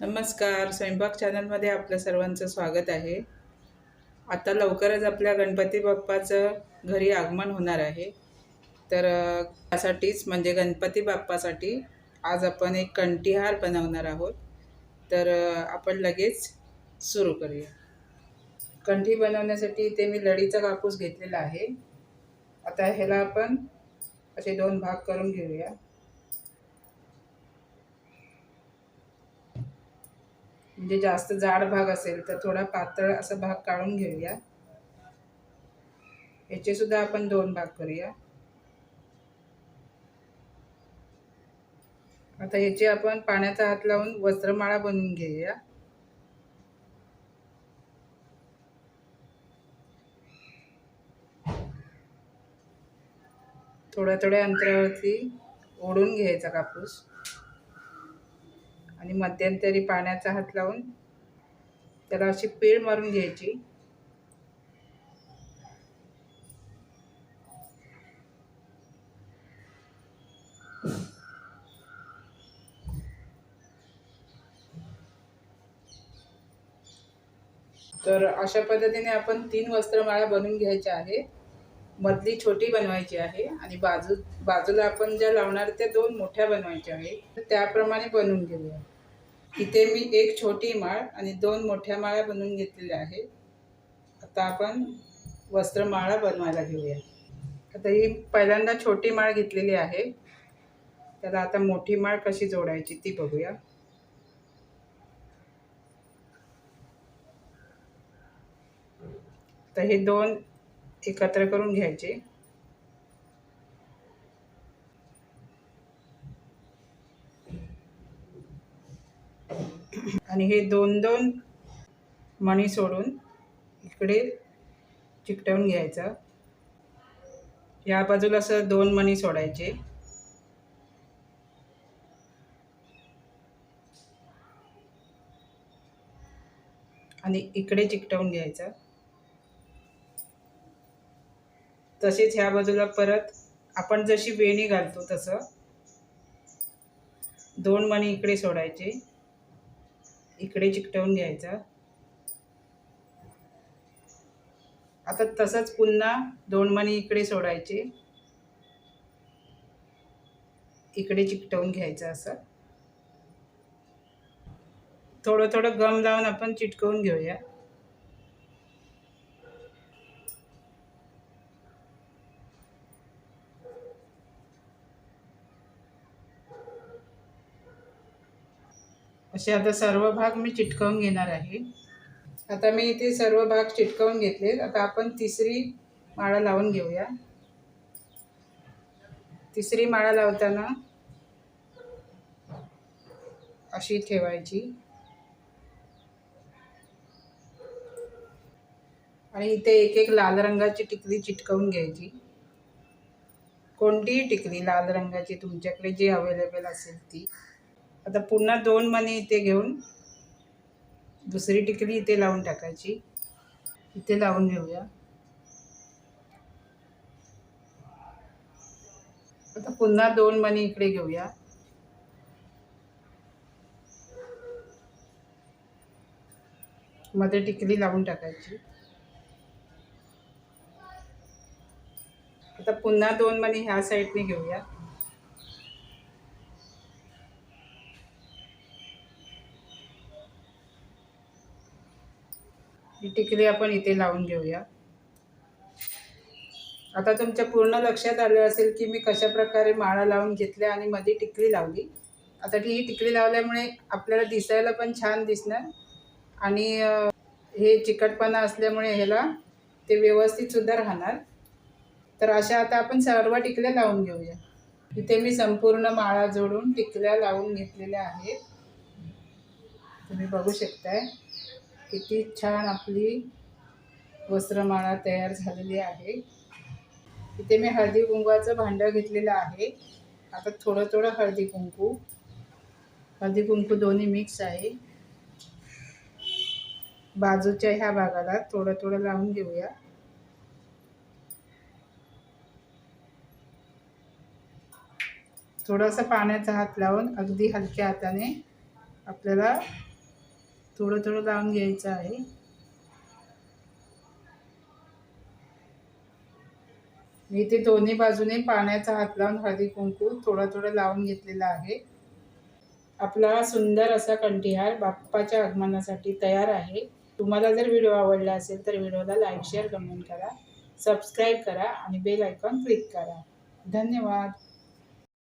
नमस्कार स्वयंपाक चॅनलमध्ये आपल्या सर्वांचं स्वागत आहे. आता लवकरच आपल्या गणपती बाप्पाचं घरी आगमन होणार आहे. तर त्यासाठीच म्हणजे गणपती बाप्पासाठी आज आपण एक कंठीहार बनवणार आहोत. तर आपण लगेच सुरू करूया. कंठी बनवण्यासाठी इथे मी लढीचा कापूस घेतलेला आहे. आता ह्याला आपण असे दोन भाग करून घेऊया. म्हणजे जास्त जाड भाग असेल तर थोडा पातळ असा भाग काढून घेऊया. याचे सुद्धा आपण दोन भाग करूया. आता याचे आपण पाण्याचा हात लावून वस्त्रमाळा बनवून घेऊया. थोड्या थोड्या अंतरावरती ओढून घ्यायचा कापूस. आणि मध्यंतरी पाण्याचा हात लावून त्याला अशी पीळ मारून घ्यायची. तर अशा पद्धतीने आपण तीन वस्त्रमाळा बनवून घ्यायच्या आहे मधली छोटी बनवायची आहे आणि बाजू बाजूला आपण ज्या लावणार त्या दोन मोठ्या बनवायच्या आहेत. तर त्याप्रमाणे बनवून घेऊया. इथे मी एक छोटी माळ आणि दोन मोठ्या माळा बनवून घेतलेल्या आहेत. आता आपण वस्त्रमाळा बनवायला घेऊया. आता ही पहिल्यांदा छोटी माळ घेतलेली आहे. त्याला आता मोठी माळ कशी जोडायची ती बघूया. तर हे दोन एकत्र करून घ्यायचे. आणि हे दोन दोन मणी सोडून इकडे चिकटवून घ्यायचं. या बाजूला असं दोन मणी सोडायचे. आणि इकडे चिकटवून घ्यायचं. तसेच ह्या बाजूला परत आपण जशी वेणी घालतो तसं दोन मणी इकडे सोडायचे. इकडे चिकटवून घ्यायचा. आता तसंच पुन्हा दोन मणी इकडे सोडायचे. इकडे चिकटवून घ्यायचं असं. थोडं थोडं गम लावून आपण चिटकवून घेऊया. असे आता सर्व भाग मी चिटकवून घेणार आहे. आता मी इथे सर्व भाग चिटकवून घेतले. आता आपण तिसरी माळा लावून घेऊया. तिसरी माळा लावताना अशी ठेवायची. आणि इथे एक एक लाल रंगाची टिकली चिटकवून घ्यायची. कोणतीही टिकली लाल रंगाची तुमच्याकडे जी अवेलेबल असेल ती. आता पुन्हा दोन मणी इथे घेऊन दुसरी टिकली इथे लावून टाकायची. इथे लावून घेऊया. आता पुन्हा दोन मणी इकडे घेऊया. मध्ये टिकली लावून टाकायची. आता पुन्हा दोन मणी ह्या साईडने घेऊया. ही टिकली आपण इथे लावून घेऊया. आता तुमच्या पूर्ण लक्षात आलं असेल की मी कशा प्रकारे माळा लावून घेतल्या आणि मध्ये टिकली लावली. आता ही टिकली लावल्यामुळे आपल्याला दिसायला पण छान दिसणार. आणि हे चिकटपणा असल्यामुळे ह्याला ते व्यवस्थितसुद्धा राहणार. तर अशा आता आपण सर्व टिकल्या लावून घेऊया. इथे मी संपूर्ण माळा जोडून टिकल्या लावून घेतलेल्या आहेत. तुम्ही बघू शकताय. किती छान आपली वस्त्रमाळा तयार झालेली आहे. इथे मी हळदी कुंकवाचं भांडं घेतलेलं आहे. आता थोडं थोडं हळदी कुंकू. हळदी कुंकू दोन्ही मिक्स आहे. बाजूच्या ह्या भागाला थोडं थोडं लावून घेऊया. थोडासा पाण्याचा हात लावून अगदी हलक्या हाताने आपल्याला थोडं थोडं लावून घ्यायचं आहे. मी इथे दोन्ही बाजूने पाण्याचा हात लावून हळदी कुंकू थोडं थोडं लावून घेतलेला आहे. आपला सुंदर असा कंठीहार बाप्पाच्या आगमनासाठी तयार आहे. तुम्हाला जर व्हिडिओ आवडला असेल तर व्हिडिओला लाईक शेअर कमेंट करा. सबस्क्राईब करा आणि बेल आयकॉन क्लिक करा. धन्यवाद.